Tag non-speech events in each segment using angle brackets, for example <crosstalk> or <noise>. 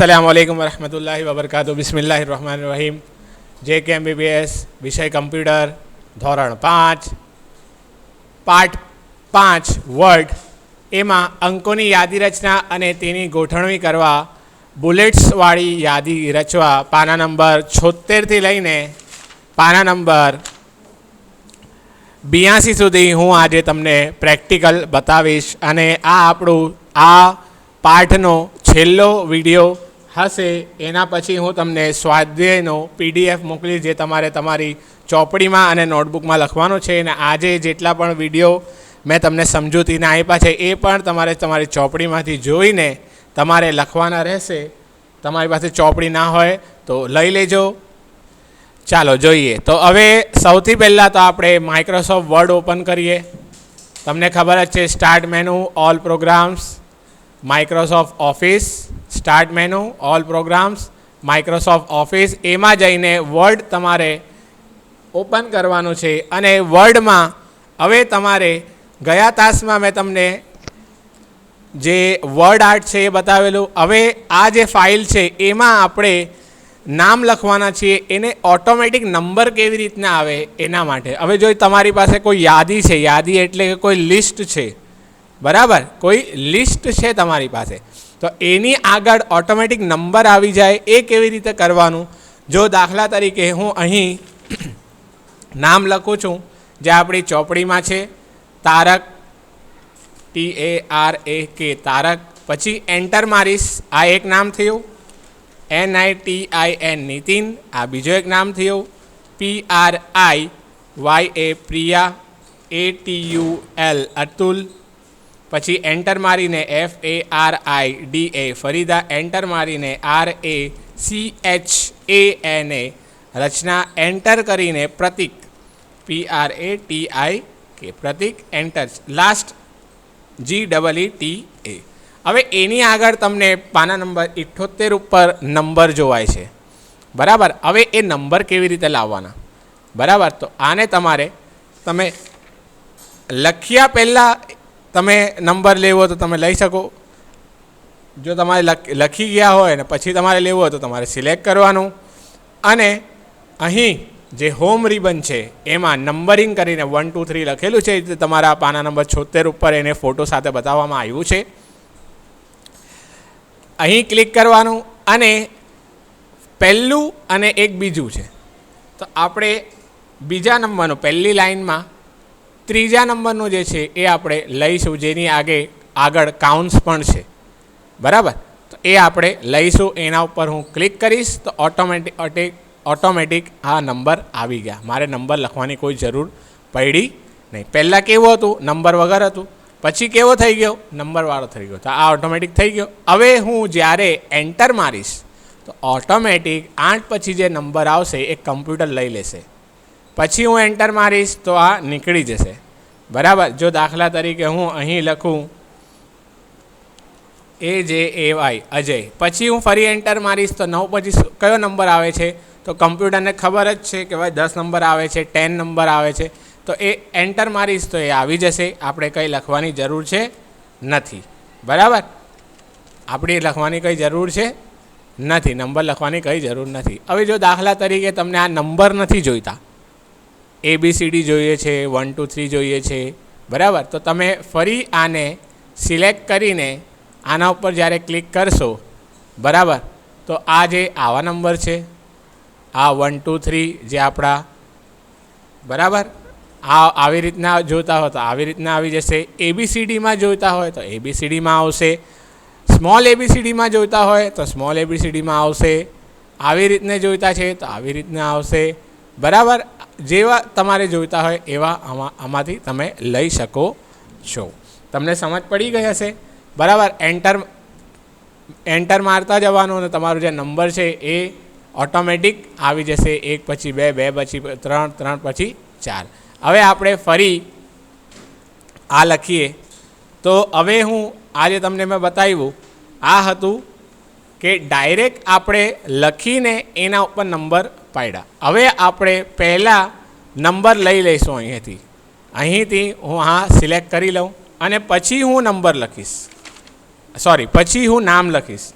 અસલામ વાલેકુમ વરહમતુલ્લાહિ વબરકાતુ બિસ્મિલ્લાહિર રહમાન રહીમ જે કે એમબીબીએસ વિષય કમ્પ્યુટર ધોરણ પાંચ પાઠ પાંચ વર્ડ એમાં અંકોની યાદી રચના અને તેની ગોઠવણી કરવા બુલેટ્સવાળી યાદી રચવા પાના નંબર છોતેરથી લઈને પાના નંબર બ્યાસી સુધી હું આજે તમને પ્રેક્ટિકલ બતાવીશ અને આ આપણું આ પાઠનો છેલ્લો વીડિયો હશે, એના પછી હું તમને સ્વાધ્યાયનો પીડીએફ મોકલીશ જે તમારે તમારી ચોપડીમાં અને નોટબુકમાં લખવાનો છે. અને આજે જેટલા પણ વીડિયો મેં તમને સમજૂતીને આપ્યા છે, એ પણ તમારે તમારી ચોપડીમાંથી જોઈને તમારે લખવાના રહેશે. તમારી પાસે ચોપડી ના હોય તો લઈ લેજો. ચાલો જોઈએ. તો હવે સૌથી પહેલાં તો આપણે માઇક્રોસોફ્ટ વર્ડ ઓપન કરીએ. તમને ખબર જ છે start menu all programs Microsoft Office start menu, all programs Microsoft Office એમાં જઈને વર્ડ તમારે ઓપન કરવાનું છે અને વર્ડમાં હવે તમારે ગયા તાસમાં મેં તમને જે વર્ડ આર્ટ છે એ બતાવેલું. હવે આ જે ફાઇલ છે એમાં આપણે નામ લખવાના છીએ. એને ઓટોમેટિક નંબર કેવી રીતના આવે એના માટે. હવે જો તમારી પાસે કોઈ યાદી છે, યાદી એટલે કે કોઈ લિસ્ટ છે બરાબર? કોઈ લિસ્ટ છે તમારી પાસે? તો એની આગળ ઓટોમેટિક નંબર આવી જાય, એ કેવી રીતે કરવાનું? જો દાખલા તરીકે હું અહીં <clears throat> નામ લખું છું, જે આપણી ચોપડીમાં છે, Tarak, T A R A K, Tarak, પછી એન્ટર મારીશ, આ એક નામ થયું, N I T I N, Nitin, આ બીજો એક નામ થયું, P R I Y A Priya, A T U L, Atul પછી એન્ટર મારીને F A R I D A Farida enter મારીને R A C H A N A Rachana enter કરીને Pratik P R A T I K Pratik enter last G double E T A હવે એની આગળ તમને પાના number ઇઠ્ઠોતેર ઉપર number જોવાય છે. બરાબર? હવે એ નંબર કેવી રીતે લાવવાના? બરાબર? તો આને તમારે તમે લખ્યા પહેલાં તમે નંબર લેવો તો તમે લઈ શકો. જો તમારે લખી ગયા હોય ને પછી તમારે લેવો હોય તો તમારે સિલેક્ટ કરવાનું. અને અહીં જે હોમ રિબન છે, એમાં નંબરિંગ કરીને વન ટુ થ્રી લખેલું છે તે તમારા પાના નંબર છોતેર ઉપર એને ફોટો સાથે બતાવવામાં આવ્યું છે. અહીં ક્લિક કરવાનું અને પહેલું અને એક બીજું છે. તો આપણે બીજા નંબરનું પહેલી લાઇનમાં ત્રીજા નંબરનું જે છે એ આપણે લઈશું જેની આગે આગળ કાઉન્ટ્સ પણ છે. બરાબર? તો એ આપણે લઈશું. એના ઉપર હું ક્લિક કરીશ તો ઓટોમેટિક ઓટોમેટિક આ નંબર આવી ગયા. મારે નંબર લખવાની કોઈ જરૂર પડી નહીં. પહેલાં કેવું હતું? નંબર વગર હતું. પછી કેવો થઈ ગયો? નંબરવાળો થઈ ગયો. તો આ ઓટોમેટિક થઈ ગયો. હવે હું જ્યારે એન્ટર મારીશ તો ઓટોમેટિક આઠ પછી જે નંબર આવશે એ કમ્પ્યુટર લઈ લેશે. પછી હું એન્ટર મારીશ તો આ નીકળી જશે. બરાબર? જો દાખલા તરીકે હું અહીં લખું એ જે એ વાય અજય. પછી હું ફરી એન્ટર મારીશ તો નવ, પછી કયો નંબર આવે છે? તો કમ્પ્યુટરને ખબર જ છે કે ભાઈ દસ નંબર આવે છે, ટેન નંબર આવે છે. તો એ એન્ટર મારીશ તો એ આવી જશે. આપણે કંઈ લખવાની જરૂર છે નથી. બરાબર? આપણે લખવાની કંઈ જરૂર છે નથી. નંબર લખવાની કંઈ જરૂર નથી. હવે જો દાખલા તરીકે તમને આ નંબર નથી જોઈતા એ બી સી ડી જોઈએ છે વન ટુ થ્રી જોઈએ છે. બરાબર? તો તમે ફરી આને સિલેક્ટ કરીને આના ઉપર જ્યારે ક્લિક કરશો, બરાબર? તો આ જે આવા નંબર છે, આ વન ટુ થ્રી જે આપણા, બરાબર? આ આવી રીતના જોતા હોય તો આવી રીતના આવી જશે. એબીસીડીમાં જોઈતા હોય તો એબીસીડીમાં આવશે. સ્મોલ એબીસીડીમાં જોઈતા હોય તો સ્મોલ એબીસીડીમાં આવશે. આવી રીતને જોઈતા છે તો આવી રીતના આવશે. બરાબર? જેવા તમારે જોઈતા હોય એવા આમાં, આમાંથી તમે લઈ શકો છો. તમને સમજ પડી ગઈ હશે? બરાબર એન્ટર એન્ટર મારતા જવાનું અને તમારો જે નંબર છે એ ઓટોમેટિક આવી જશે. એક પછી બે બે પછી ત્રણ ત્રણ પછી ચાર. હવે આપણે ફરી આ લખીએ. તો હવે હું આજે તમને મેં બતાવ્યું, આ હતું કે ડાયરેક્ટ આપણે લખીને એના ઉપર નંબર પાડ્યા. હવે આપણે પહેલાં નંબર લઈ લઈશું અહીંયાથી અહીંથી હું હા સિલેક્ટ કરી લઉં અને પછી હું નંબર લખીશ. સોરી પછી હું નામ લખીશ.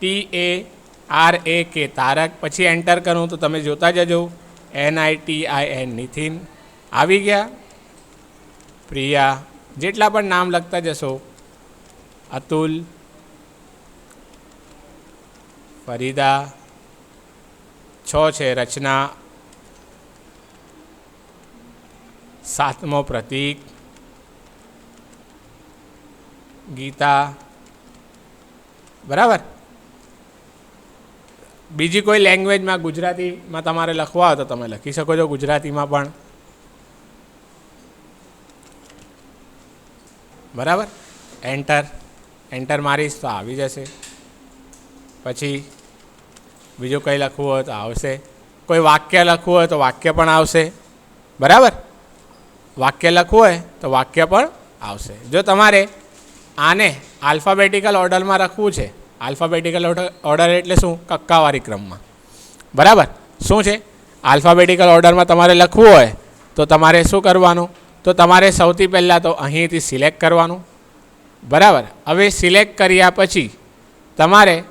T A R A K Tarak. પછી એન્ટર કરું તો તમે જોતા જજો. N I T I N Nithin આવી ગયા. પ્રિયા, જેટલા પણ નામ લખતા જશો. અતુલ. ફરીદા. છ છે રચના. સાતમો પ્રતીક. ગીતા. બરાબર? બીજી કોઈ લેંગ્વેજમાં ગુજરાતીમાં તમારે લખવા હોય તો તમે લખી શકો છો ગુજરાતીમાં પણ. બરાબર? એન્ટર એન્ટર મારીશ તો આવી જશે. પછી બીજું કંઈ લખવું હોય તો આવશે. કોઈ વાક્ય લખવું હોય તો વાક્ય પણ આવશે. બરાબર? વાક્ય લખવું હોય તો વાક્ય પણ આવશે. જો તમારે આને આલ્ફાબેટિકલ ઓર્ડરમાં લખવું છે આલ્ફાબેટિકલ ઓર્ડર એટલે શું? કક્કાવારી ક્રમમાં. બરાબર? શું છે? આલ્ફાબેટિકલ ઓર્ડરમાં તમારે લખવું હોય તો તમારે શું કરવાનું? તો તમારે સૌથી પહેલાં તો અહીંથી સિલેક્ટ કરવાનું. બરાબર? હવે સિલેક્ટ કર્યા પછી તમારે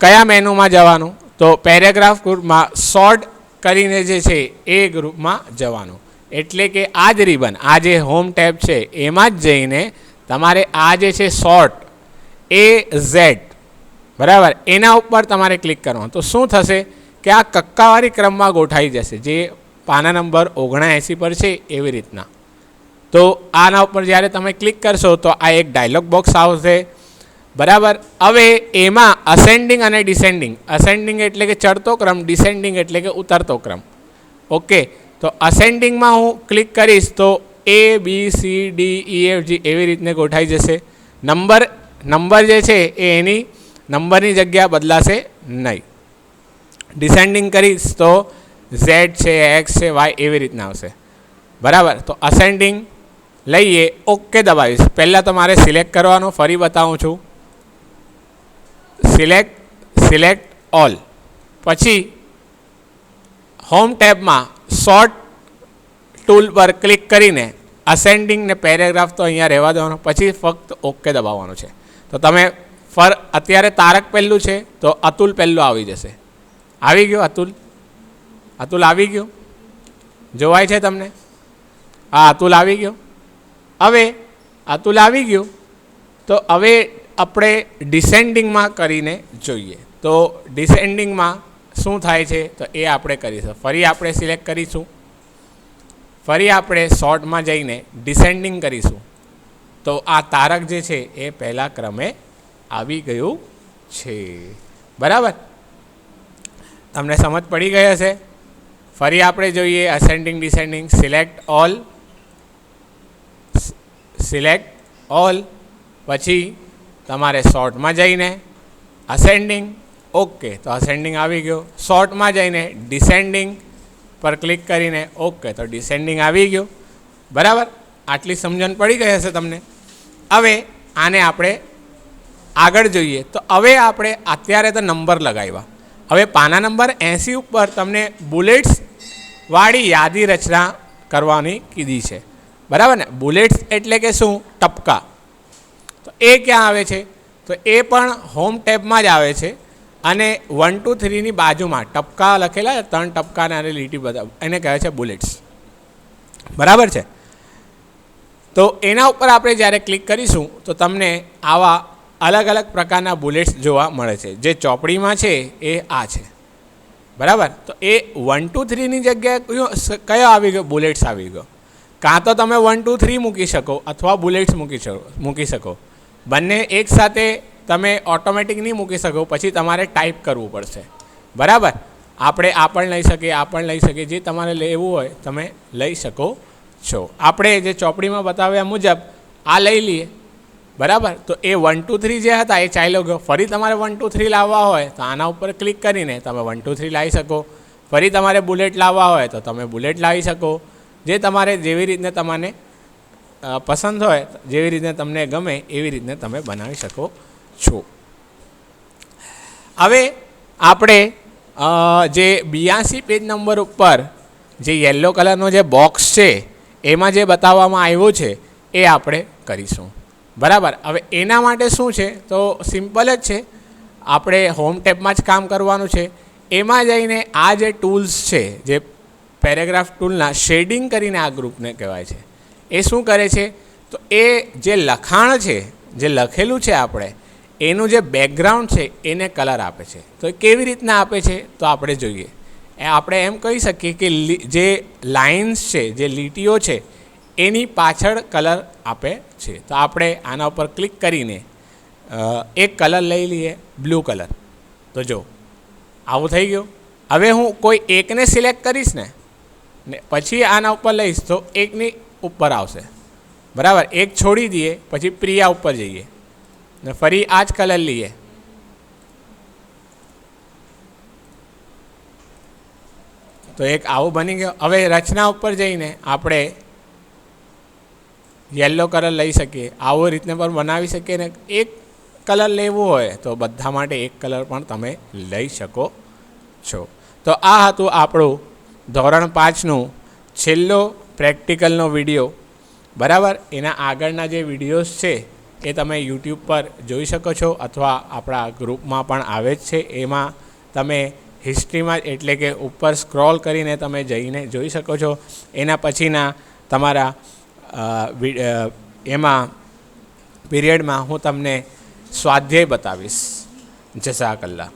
કયા મેનુમાં જવાનું? તો પેરેગ્રાફ ગ્રુપમાં શોર્ટ કરીને જે છે એ ગ્રુપમાં જવાનું. એટલે કે આ જ રિબન, આ જે હોમ ટેબ છે, એમાં જ જઈને તમારે આ જે છે શોર્ટ એ ઝેડ, બરાબર? એના ઉપર તમારે ક્લિક કરવાનું. તો શું થશે કે આ કક્કાવારી ક્રમમાં ગોઠાઈ જશે. જે પાના નંબર ઓગણએંસી પર છે એવી રીતના. તો આના ઉપર જ્યારે તમે ક્લિક કરશો તો આ એક ડાયલોગ બોક્સ આવશે. બરાબર? હવે એમાં અસેન્ડિંગ અને ડિસેન્ડિંગ અસેન્ડિંગ એટલે કે ચડતો ક્રમ ડિસેન્ડિંગ એટલે કે ઉતરતો ક્રમ. ઓકે તો અસેન્ડિંગમાં હું ક્લિક કરીશ તો A B C D E F G એવી રીતને ગોઠાઈ જશે. નંબર નંબર જે છે એ એની નંબરની જગ્યા બદલાશે નહીં. ડિસેન્ડિંગ કરીશ તો ઝેડ છે એક્સ છે વાય એવી રીતના આવશે. બરાબર? તો અસેન્ડિંગ લઈએ ઓકે દબાવીશ. પહેલાં તો મારે સિલેક્ટ કરવાનું, ફરી બતાવું છું. Select select all. પછી હોમ ટેબમાં શોર્ટ ટૂલ પર ક્લિક કરીને અસેન્ડિંગ ને પેરેગ્રાફ તો અહીંયા રહેવા દેવાનો, પછી ફક્ત ઓકે દબાવવાનું છે. તો તમે ફર, અત્યારે તારક પહેલું છે, તો અતુલ પહેલું આવી જશે. આવી ગયો અતુલ? અતુલ આવી ગયો? જોવાય છે તમને? આ અતુલ આવી ગયો. હવે અતુલ આવી ગયું. તો હવે આપણે ડિસેન્ડિંગમાં કરીને જોઈએ. તો ડિસેન્ડિંગમાં શું થાય છે? તો એ આપણે કરીશું. ફરી આપણે સિલેક્ટ કરીશું. ફરી આપણે શોર્ટમાં જઈને ડિસેન્ડિંગ કરીશું. તો આ તારક જે છે એ પહેલા ક્રમે આવી ગયું છે. બરાબર? તમને સમજ પડી ગઈ હશે? ફરી આપણે જોઈએ ascending descending select all select all પછી તમારે શોર્ટમાં જઈને અસેન્ડિંગ ઓકે તો અસેન્ડિંગ આવી ગયો. શોર્ટમાં જઈને ડિસેન્ડિંગ પર ક્લિક કરીને ઓકે તો ડિસેન્ડિંગ આવી ગયું. બરાબર? આટલી સમજણ પડી ગઈ હશે તમને? હવે આને આપણે આગળ જોઈએ. તો હવે આપણે અત્યારે તો નંબર લગાવ્યા. હવે પાના નંબર એંસી ઉપર તમને બુલેટ્સવાળી યાદી રચના કરવાની કીધી છે. બરાબર ને? બુલેટ્સ એટલે કે શું? ટપકા. એ ક્યાં આવે છે? તો એ પણ હોમ ટેબમાં જ આવે છે. અને વન ટુ થ્રીની બાજુમાં ટપકા લખેલા ત્રણ ટપકા અને લીટી બધા, એને કહે છે બુલેટ્સ બરાબર છે? તો એના ઉપર આપણે જ્યારે ક્લિક કરીશું, તો તમને આવા અલગ અલગ પ્રકારના બુલેટ્સ જોવા મળે છે. જે ચોપડીમાં છે, એ આ છે. બરાબર? તો એ વન ટુ થ્રીની જગ્યાએ કયો કયો આવી ગયો? બુલેટ્સ આવી ગયો. કાં તો તમે વન ટુ થ્રી મૂકી શકો અથવા બુલેટ્સ મૂકી શકો મૂકી શકો. બંને એકસાથે તમે ઓટોમેટિક નહીં મૂકી શકો, પછી તમારે ટાઈપ કરવું પડશે. બરાબર? આપણે આ પણ લઈ શકીએ, આ પણ લઈ શકીએ, જે તમારે લેવું હોય તમે લઈ શકો છો. આપણે જે ચોપડીમાં બતાવ્યા મુજબ આ લઈ લઈએ. બરાબર? તો એ વન ટુ થ્રી જે હતા એ ચાલ્યો ગયો. ફરી તમારે વન ટુ થ્રી લાવવા હોય તો આના ઉપર ક્લિક કરીને તમે વન ટુ થ્રી લાવી શકો. ફરી તમારે બુલેટ લાવવા હોય તો તમે બુલેટ લાવી શકો. જે તમારે જેવી રીતને તમને પસંદ હોય જેવી રીતે તમને ગમે એવી રીતને તમે બનાવી શકો છો. હવે આપણે જે બિયાસી પેજ નંબર ઉપર જે યલો કલરનો જે બોક્સ છે, એમાં જે બતાવવામાં આવ્યો છે, એ આપણે કરીશું. બરાબર? હવે એના માટે શું છે? તો સિમ્પલ જ છે. આપણે હોમ ટેપમાં જ કામ કરવાનું છે. એમાં જઈને આ જે ટૂલ્સ છે, જે પેરેગ્રાફ ટૂલના શેડિંગ કરીને આ ગ્રુપને કહેવાય છે. એ શું કરે છે? તો એ જે લખાણ છે, જે લખેલું છે આપણે, એનું જે બેકગ્રાઉન્ડ છે, એને કલર આપે છે. તો એ કેવી રીતના આપે છે? તો આપણે જોઈએ. એ આપણે એમ કહી શકીએ કે જે લાઇન્સ છે, જે લીટીઓ છે, એની પાછળ કલર આપે છે. તો આપણે આના ઉપર ક્લિક કરીને એક કલર લઈ લઈએ બ્લુ કલર તો જો, આવું થઈ ગયું. હવે હું કોઈ એકને સિલેક્ટ કરીશ ને ને પછી આના ઉપર લઈશ, તો એકની ઉપર આવશે. બરાબર? એક છોડી દઈએ, પછી પ્રિયા ઉપર જઈએ. ને ફરી આ જ કલર લઈએ. તો એક આવું બની ગયો. હવે રચના ઉપર જઈને આપણે યલો કલર લઈ શકીએ. આવો રીતને પણ બનાવી શકીએ ને એક કલર લેવો હોય તો બધા માટે એક કલર પણ તમે લઈ શકો છો. તો આ હતું આપણું ધોરણ પાંચનું છેલ્લો પ્રેક્ટિકલનો વીડિયો. બરાબર? એના આગળના જે વિડીયોઝ છે, એ તમે યુટ્યુબ પર જોઈ શકો છો અથવા આપણા ગ્રુપમાં પણ આવે જ છે. એમાં તમે હિસ્ટ્રીમાં એટલે કે ઉપર સ્ક્રોલ કરીને તમે જઈને જોઈ શકો છો. એના પછીના તમારા એમાં પીરિયડમાં હું તમને સ્વાધ્યાય બતાવીશ. જસાકલ્લા